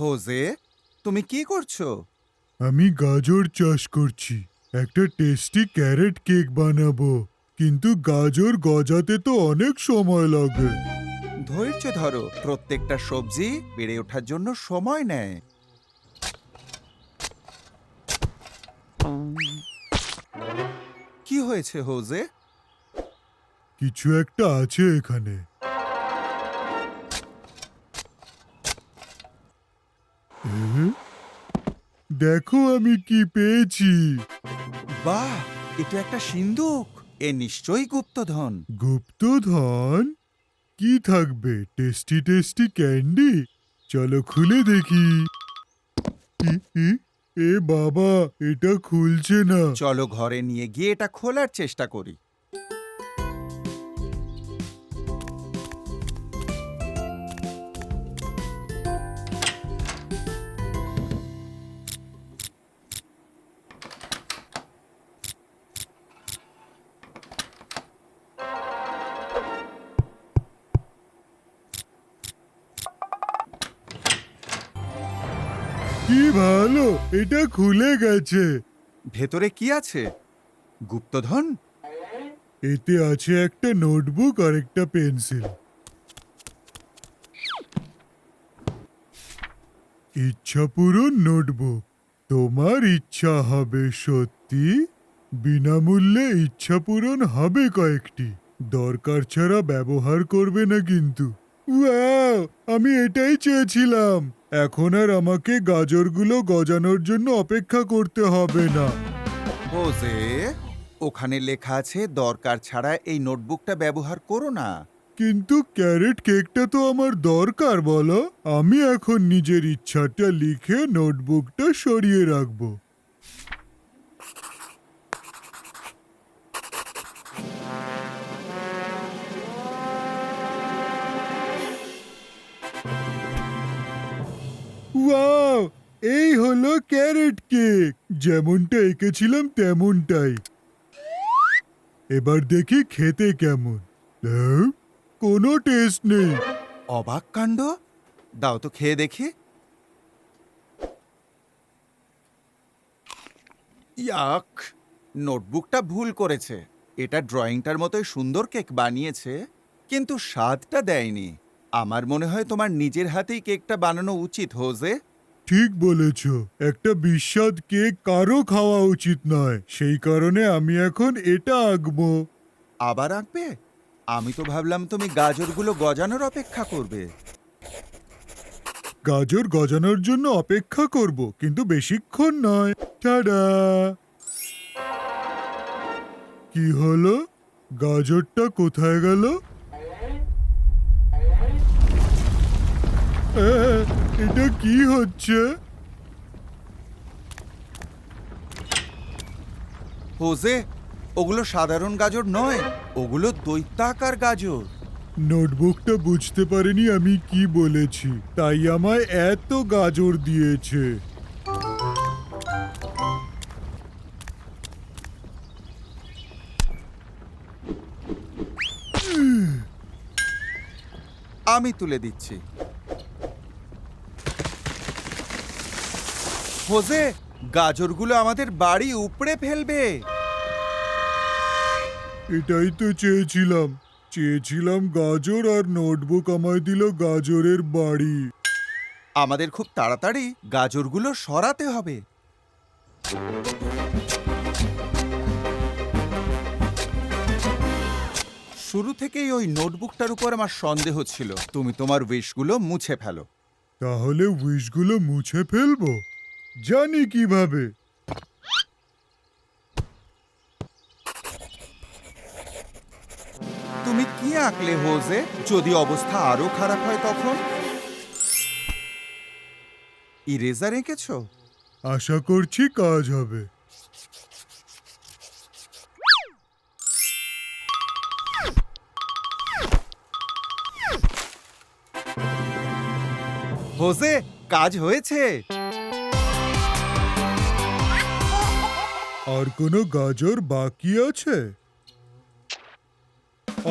Jose তুমি কি করছ? আমি গাজর চাষ করছি। একটা টেস্টি ক্যারেট কেক বানাবো। কিন্তু গাজর গজাতে তো অনেক সময় লাগে। ধৈর্য ধরো প্রত্যেকটা সবজি বেড়ে ওঠার জন্য সময় নেয়। কি হয়েছে হোজে? কিছু একটা আছে এখানে। দেখো আমি কি পেয়েছি। বাহ এটা একটা সিন্দুক এ নিশ্চয়ই গুপ্তধন। গুপ্তধন? কি থাকবে? Tasty tasty candy? চলো খুলে দেখি। ই, ই, এ বাবা এটা খুলছে না। চলো ঘরে নিয়ে গিয়ে এটা খোলার চেষ্টা করি। কি ভালো এটা খুলে গেছে। ভেতরে কি আছে? গুপ্তধন? এতে আছে একটা নোটবুক আর একটা পেন্সিল। ইচ্ছা পূরণ নোটবুক। তোমার ইচ্ছা হবে সত্যি? বিনামূল্যে ইচ্ছা পূরণ হবে কয়েকটি। দরকার ছাড়া ব্যবহার করবে না কিন্তু। আমি এটাই চেয়েছিলাম। এখন আর আমাকে গাজরগুলো গজানোর জন্য অপেক্ষা করতে হবে না। বোঝে ওখানে লেখা আছে দরকার ছাড়া এই নোটবুকটা ব্যবহার করো না। কিন্তু ক্যারেট কেকটা তো আমার দরকার বলো। আমি এখন নিজের ইচ্ছাটা লিখে নোটবুকটা সরিয়ে রাখব। ওয়াও এই হলো ক্যারেট কেক যেমনটা এঁকেছিলাম তেমনটাই। এবার দেখি খেতে কেমন? কোনো টেস্ট নেই। অবাক কাণ্ড? দাও তো খেয়ে দেখি। ইয়াক, নোটবুকটা ভুল করেছে। এটা ড্রয়িংটার মতোই সুন্দর কেক বানিয়েছে, কিন্তু স্বাদটা দেয়নি। আমার মনে হয় তোমার নিজের হাতেই কেকটা বানানো উচিত হোজে। ঠিক বলেছ। একটা বিস্বাদ কেক কারও খাওয়া উচিত নয়। সেই কারণে আমি এখন এটা আঁকবো। আবার আঁকবে? আমি তো ভাবলাম তুমি গাজরগুলো গজানোর অপেক্ষা করবে। গাজর গজানোর জন্য অপেক্ষা করব কিন্তু বেশিক্ষণ নয়। টাডা! কি হলো? গাজরটা কোথায় গেল? এটা কি হচ্ছে? হোজে ওগুলো সাধারণ গাজর নয় ওগুলো দৈত্যাকার গাজর। নোটবুকটা বুঝতে পারিনি আমি কি বলেছি তাই আমায় এত গাজর দিয়েছে। আমি তুলে দিচ্ছি। হোজে গাজরগুলো আমাদের বাড়ি উপড়ে ফেলবে। এটাই তো চেয়েছিলাম। চেয়েছিলাম গাজর আর নোটবুক আমায় দিল গাজরের বাড়ি। আমাদের খুব তাড়াতাড়ি গাজরগুলো সরাতে হবে। শুরু থেকেই ওই নোটবুকটার উপর আমার সন্দেহ ছিল। তুমি তোমার উইশগুলো মুছে ফেলো। তাহলে উইশগুলো মুছে ফেলব? জানি কীভাবে। তুমি কি আঁকলে হোজে? যদি অবস্থা আরও খারাপ হয় তখন? ইরেজার এঁকেছো? আশা করছি কাজ হবে। হোজে কাজ হয়েছে। আর কোনো গাজর বাকি আছে?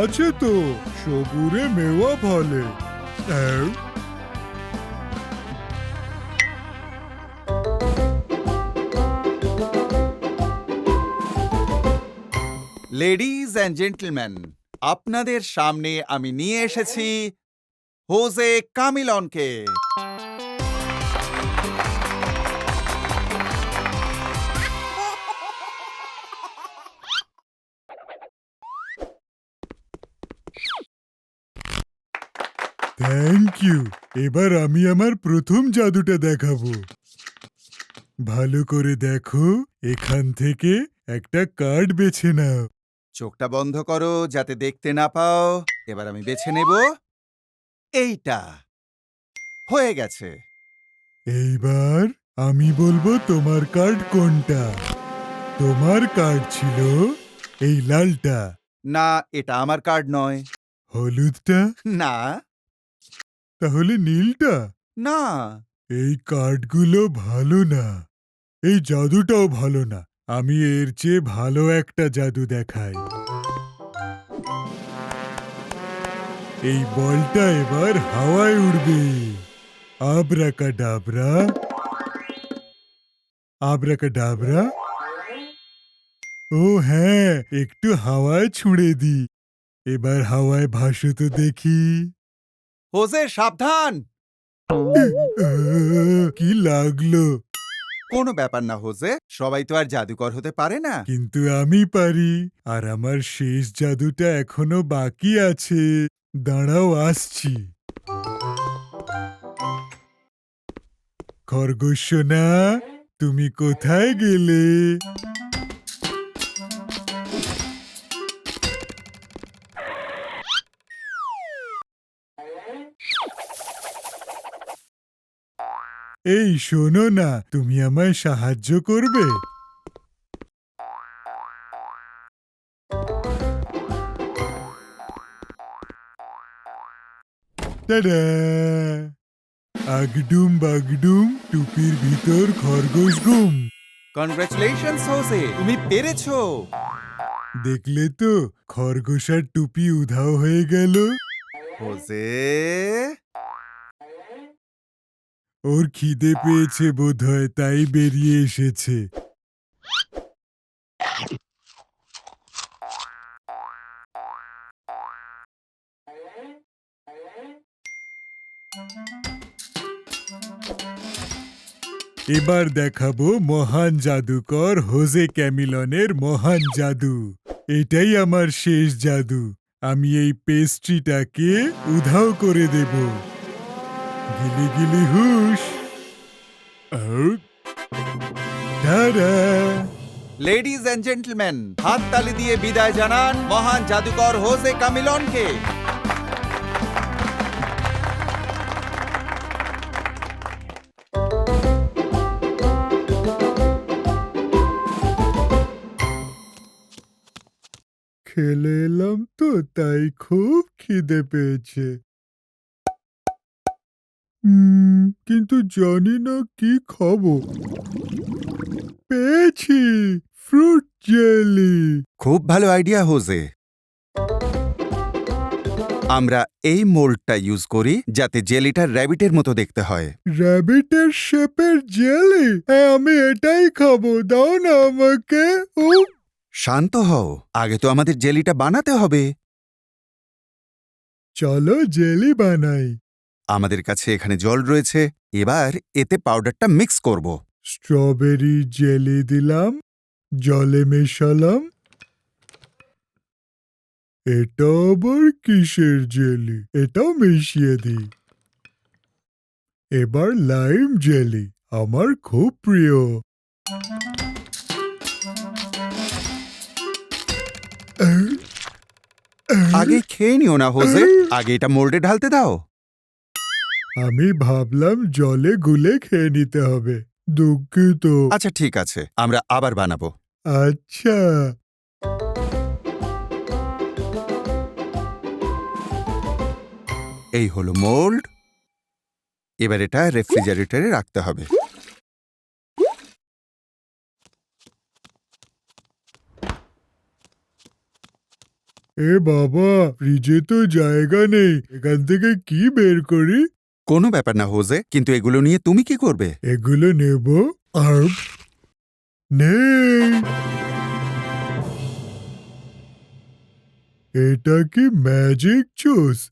আছে তো, সবুরে মেওয়া ভালে লেডিজ অ্যান্ড জেন্টলম্যান আপনাদের সামনে আমি নিয়ে এসেছি হোজে কামিলনকে। ইউ এবার আমি আমার প্রথম জাদুটা দেখাবো। ভালো করে দেখো এখান থেকে একটা কার্ড বেছে নাও। চোখটা বন্ধ করো যাতে দেখতে না পাও। এবার আমি বেছে নেব। এইটা। হয়ে গেছে। এইবার আমি বলব তোমার কার্ড কোনটা? তোমার কার্ড ছিল এই লালটা। না এটা আমার কার্ড নয়। হলুদটা? না। তাহলে নীলটা? না। এই কার্ডগুলো ভালো না। এই জাদুটাও ভালো না। আমি এর চেয়ে ভালো একটা জাদু দেখাই। এই বলটা এবার হাওয়ায় উড়বে। আবরাকা ডাবরা আবরাকা ডাবরা ও হ্যাঁ একটু হাওয়ায় ছুঁড়ে দি। এবার হাওয়ায় ভাসো তো দেখি। হোজে সাবধান! কি লাগল? কোনো ব্যাপার না হোজে সবাই তো আর জাদুকর হতে পারে না। কিন্তু আমি পারি আর আমার শেষ জাদুটা এখনও বাকি আছে। দাঁড়াও আসছি। খরগোশ সোনা তুমি কোথায় গেলে? এই শোনো না তুমি আমায় সাহায্য করবে। আগডুম বাগডুম টুপির ভিতর খরগোশ গুম। কনগ্রাচুলেশনস হোজে তুমি পেরেছ! দেখলে তো খরগোশ আর টুপি উধাও হয়ে গেল। হোজে ওর খিদে পেয়েছে বোধহয়, তাই বেরিয়ে এসেছে। এবার দেখাবো মহান জাদুকর হোজে ক্যামিলনের মহান জাদু। এটাই আমার শেষ জাদু। আমি এই পেস্ট্রিটাকে উধাও করে দেব। গিলি গিলি হুশ। লেডিজ অ্যান্ড জেন্টলম্যান হাততালি দিয়ে বিদায় জানান মহান জাদুকর হোজে কামিলনকে। খেলে এলাম তো তাই খুব খিদে পেয়েছে। কিন্তু জানি না কি খাব। পেয়েছি ফ্রুট জেলি। খুব ভালো আইডিয়া হোজে। আমরা এই মোল্ডটা ইউজ করি যাতে জেলিটা র্যাবিটের মতো দেখতে হয়। র্যাবিটের শেপের জেলি? হ্যাঁ আমি এটাই খাব। দাও না আমাকে। ও। শান্ত হও। আগে তো আমাদের জেলিটা বানাতে হবে। চলো জেলি বানাই। আমাদের কাছে এখানে জল রয়েছে এবার এতে পাউডারটা মিক্স করব। স্ট্রবেরি জেলি দিলাম জলে মেশালাম। এটা আবার কিসের জেলি? এটাও মিশিয়ে দিই। এবার লাইম জেলি আমার খুব প্রিয়। আগে খেয়ে নিও না হোজে আগে এটা মোল্ডে ঢালতে দাও। আমি ভাবলাম জলে গুলে খেয়ে নিতে হবে। দুঃখিত। আচ্ছা ঠিক আছে। আমরা আবার বানাবো। আচ্ছা। এই হলো মোল্ড। এবার এটা রেফ্রিজারেটরে রাখতে হবে। এ বাবা ফ্রিজে তো জায়গা নেই। এখান থেকে কি বের করি? কোনো ব্যাপার না হোজে। কিন্তু এগুলো নিয়ে তুমি কি করবে? এগুলো নেব আর নেই। এটা কি ম্যাজিক জুস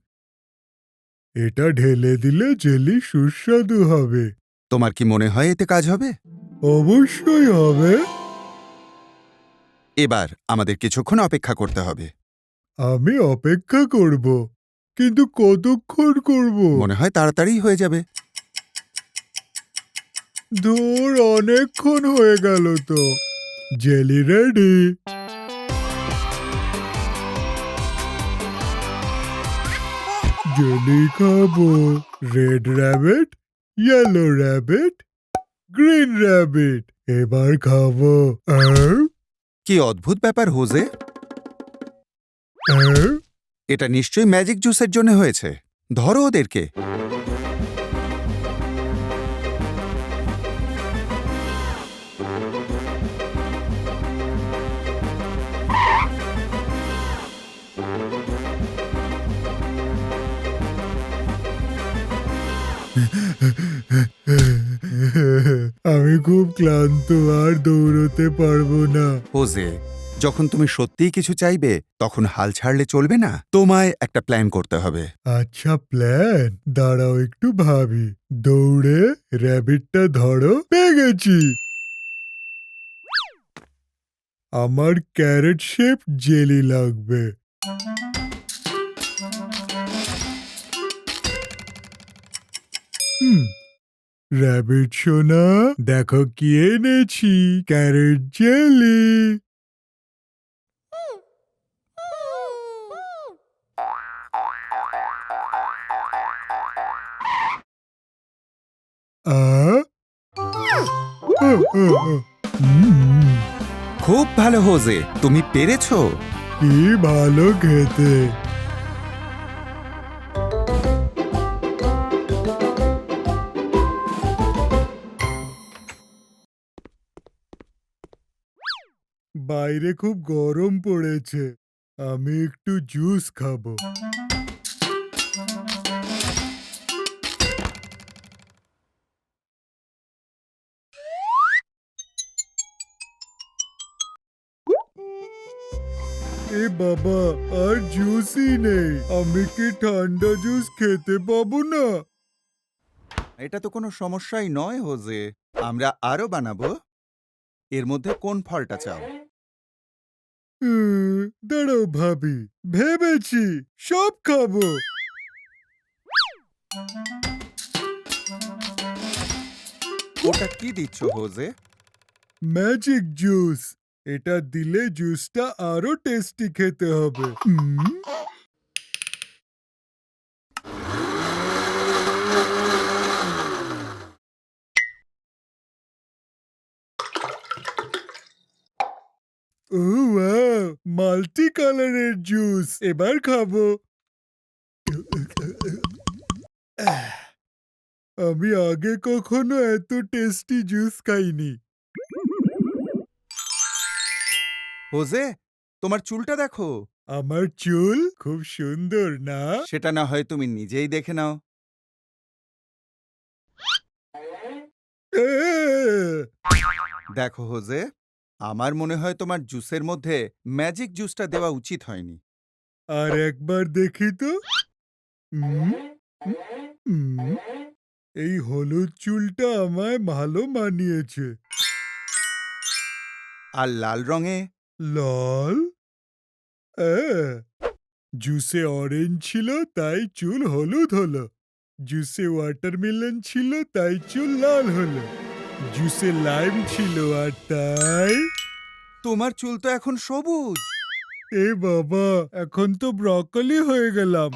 এটা ঢেলে দিলে জেলি সুস্বাদু হবে। তোমার কি মনে হয় এতে কাজ হবে? অবশ্যই হবে। এবার আমাদের কিছুক্ষণ অপেক্ষা করতে হবে। আমি অপেক্ষা করব। কিন্তু কতক্ষণ করব? মনে হয় তাড়াতাড়ি হয়ে যাবে। দূর অনেকক্ষণ হয়ে গেল তো। Jelly ready. জেলি খাব। Red rabbit yellow rabbit green rabbit এবার খাব। আর কি অদ্ভুত ব্যাপার হোজে। আর এটা নিশ্চয়ই ম্যাজিক জুসের জন্য হয়েছে। ধরো ওদেরকে। আমি খুব ক্লান্ত আর দৌড়তে পারব না। হোজে যখন তুমি সত্যিই কিছু চাইবে, তখন হাল ছাড়লে চলবে না। তোমায় একটা প্ল্যান করতে হবে। আচ্ছা প্ল্যান দাঁড়াও একটু ভাবি। দৌড়ে র্যাবিটটা ধরো পেয়ে গেছি আমার ক্যারেট শেপ জেলি লাগবে। হুম র্যাবিট সোনা, দেখো কি এনেছি ক্যারেট জেলি খুব ভালো, হোজে। তুমি পেরেছ? কি ভালো খেতে। বাইরে খুব গরম পড়েছে। আমি একটু জুস খাব। এ বাবা আর জুসই নেই। আমি কি ঠান্ডা জুস খেতে পাবো না? এটা তো কোনো সমস্যাই নয় হোজে। আমরা আরও বানাবো। এর মধ্যে কোন ফলটা চাও? উম, দাঁড়াও ভাবি ভেবেছি সব খাব। ওটা কি দিচ্ছ হোজে? ম্যাজিক জুস এটা দিলে জুসটা আরও টেস্টি খেতে হবে। মাল্টি কালারের জুস। এবার খাব। আমি আগে কখনো এত টেস্টি জুস খাইনি। হোজে তোমার চুলটা দেখো। আমার চুল? খুব সুন্দর না? সেটা না হয় তুমি নিজেই দেখে নাও। আহ! দেখো হোজে আমার মনে হয় তোমার জুসের মধ্যে ম্যাজিক জুসটা দেওয়া উচিত হয়নি। আর একবার দেখি তো। উম, উম, এই হলুদ চুলটা আমায় ভালো মানিয়েছে। আর লাল রঙে লাল? আহ, জুসে অরেঞ্জ ছিল তাই চুল হলুদ হলো। জুসে ওয়াটারমেলন ছিল তাই চুল লাল হলো। জুসে লাইম ছিল আর তাই তোমার চুল তো এখন সবুজ। এ বাবা এখন তো ব্রকলি হয়ে গেলাম।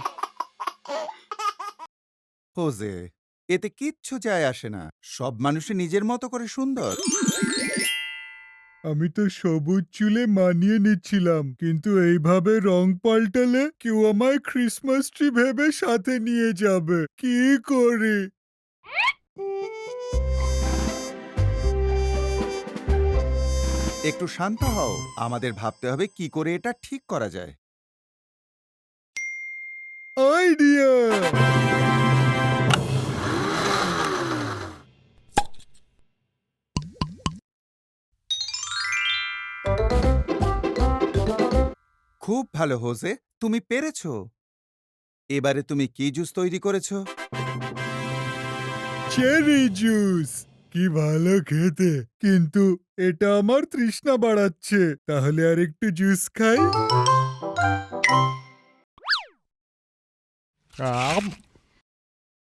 হোজে এতে কিচ্ছু যায় আসে না। সব মানুষে নিজের মতো করে সুন্দর। আমি তো সবুজ চুলে মানিয়ে নিচ্ছিলাম কিন্তু এইভাবে রং পাল্টালে কেউ আমায় ক্রিসমাস ট্রি ভেবে সাথে নিয়ে যাবে। কি করি? একটু শান্ত হও। আমাদের ভাবতে হবে কি করে এটা ঠিক করা যায়। আইডিয়া খুব ভালো হোজে তুমি পেরেছ। এবারে তুমি কি জুস তৈরি করেছ? Cherry juice. কি ভালো খেতে। কিন্তু এটা আমার তৃষ্ণা বাড়াচ্ছে। তাহলে আর একটু জুস খাই। আম।